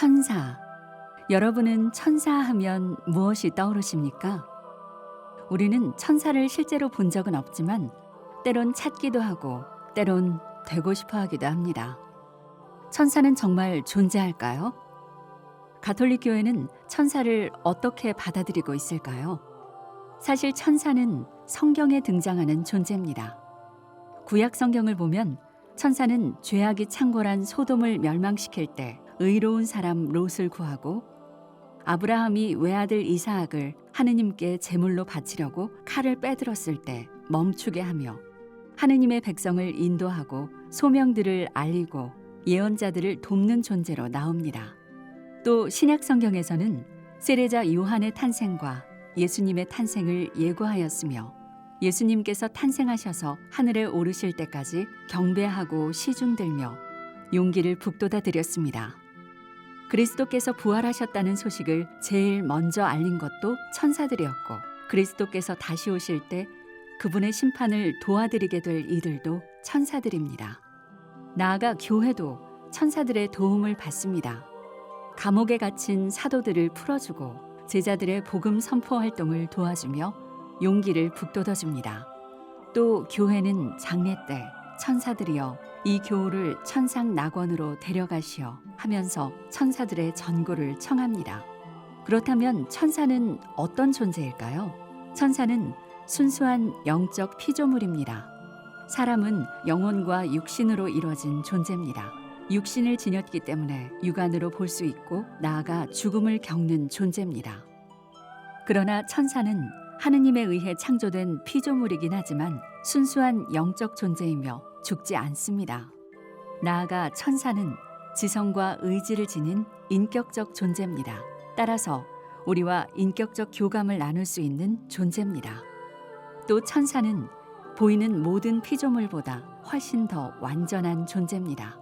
천사. 여러분은 천사 하면 무엇이 떠오르십니까? 우리는 천사를 실제로 본 적은 없지만 때론 찾기도 하고 때론 되고 싶어 하기도 합니다. 천사는 정말 존재할까요? 가톨릭 교회는 천사를 어떻게 받아들이고 있을까요? 사실 천사는 성경에 등장하는 존재입니다. 구약 성경을 보면 천사는 죄악이 창궐한 소돔을 멸망시킬 때 의로운 사람 롯을 구하고 아브라함이 외아들 이사학을 하느님께 제물로 바치려고 칼을 빼들었을 때 멈추게 하며 하느님의 백성을 인도하고 소명들을 알리고 예언자들을 돕는 존재로 나옵니다. 또 신약 성경에서는 세례자 요한의 탄생과 예수님의 탄생을 예고하였으며 예수님께서 탄생하셔서 하늘에 오르실 때까지 경배하고 시중 들며 용기를 북돋아 드렸습니다. 그리스도께서 부활하셨다는 소식을 제일 먼저 알린 것도 천사들이었고 그리스도께서 다시 오실 때 그분의 심판을 도와드리게 될 이들도 천사들입니다. 나아가 교회도 천사들의 도움을 받습니다. 감옥에 갇힌 사도들을 풀어주고 제자들의 복음 선포 활동을 도와주며 용기를 북돋아 줍니다. 또 교회는 장례 때 천사들이여 이 교우를 천상 낙원으로 데려가시어 하면서 천사들의 전고를 청합니다. 그렇다면 천사는 어떤 존재일까요? 천사는 순수한 영적 피조물입니다. 사람은 영혼과 육신으로 이루어진 존재입니다. 육신을 지녔기 때문에 육안으로 볼 수 있고 나아가 죽음을 겪는 존재입니다. 그러나 천사는 하느님에 의해 창조된 피조물이긴 하지만 순수한 영적 존재이며 죽지 않습니다. 나아가 천사는 지성과 의지를 지닌 인격적 존재입니다. 따라서 우리와 인격적 교감을 나눌 수 있는 존재입니다. 또 천사는 보이는 모든 피조물보다 훨씬 더 완전한 존재입니다.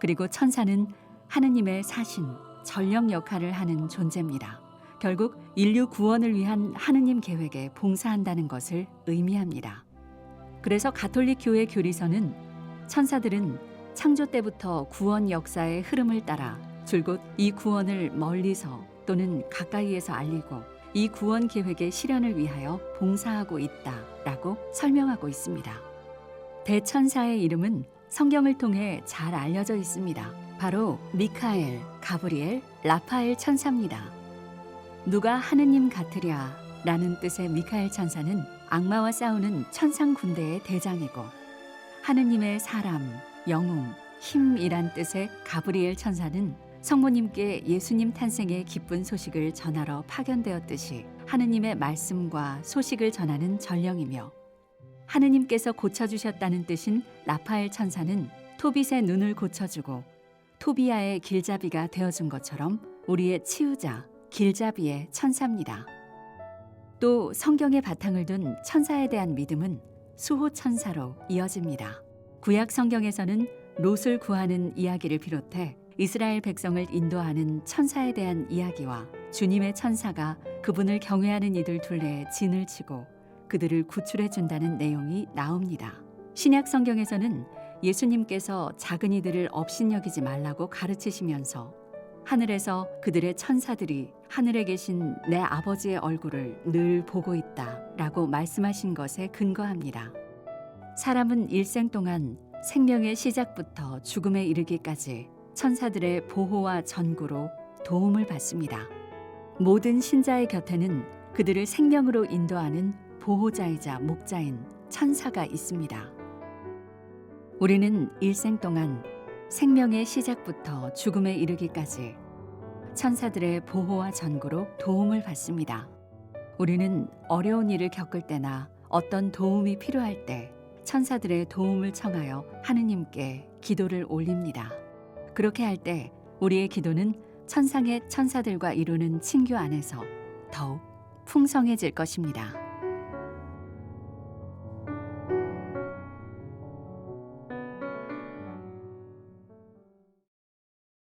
그리고 천사는 하느님의 사신, 전령 역할을 하는 존재입니다. 결국 인류 구원을 위한 하느님 계획에 봉사한다는 것을 의미합니다. 그래서 가톨릭 교회 교리서는 천사들은 창조 때부터 구원 역사의 흐름을 따라 줄곧 이 구원을 멀리서 또는 가까이에서 알리고 이 구원 계획의 실현을 위하여 봉사하고 있다라고 설명하고 있습니다. 대천사의 이름은 성경을 통해 잘 알려져 있습니다. 바로 미카엘, 가브리엘, 라파엘 천사입니다. 누가 하느님 같으랴 라는 뜻의 미카엘 천사는 악마와 싸우는 천상 군대의 대장이고 하느님의 사람, 영웅, 힘이란 뜻의 가브리엘 천사는 성모님께 예수님 탄생의 기쁜 소식을 전하러 파견되었듯이 하느님의 말씀과 소식을 전하는 전령이며 하느님께서 고쳐주셨다는 뜻인 라파엘 천사는 토빗의 눈을 고쳐주고 토비아의 길잡이가 되어준 것처럼 우리의 치유자 길잡이의 천사입니다. 또 성경의 바탕을 둔 천사에 대한 믿음은 수호 천사로 이어집니다. 구약 성경에서는 롯을 구하는 이야기를 비롯해 이스라엘 백성을 인도하는 천사에 대한 이야기와 주님의 천사가 그분을 경외하는 이들 둘레에 진을 치고 그들을 구출해 준다는 내용이 나옵니다. 신약 성경에서는 예수님께서 작은 이들을 업신여기지 말라고 가르치시면서 하늘에서 그들의 천사들이 하늘에 계신 내 아버지의 얼굴을 늘 보고 있다 라고 말씀하신 것에 근거합니다. 사람은 일생 동안 생명의 시작부터 죽음에 이르기까지 천사들의 보호와 전구로 도움을 받습니다. 모든 신자의 곁에는 그들을 생명으로 인도하는 보호자이자 목자인 천사가 있습니다. 우리는 일생 동안 생명의 시작부터 죽음에 이르기까지 천사들의 보호와 전구로 도움을 받습니다. 우리는 어려운 일을 겪을 때나 어떤 도움이 필요할 때 천사들의 도움을 청하여 하느님께 기도를 올립니다. 그렇게 할 때 우리의 기도는 천상의 천사들과 이루는 친교 안에서 더욱 풍성해질 것입니다.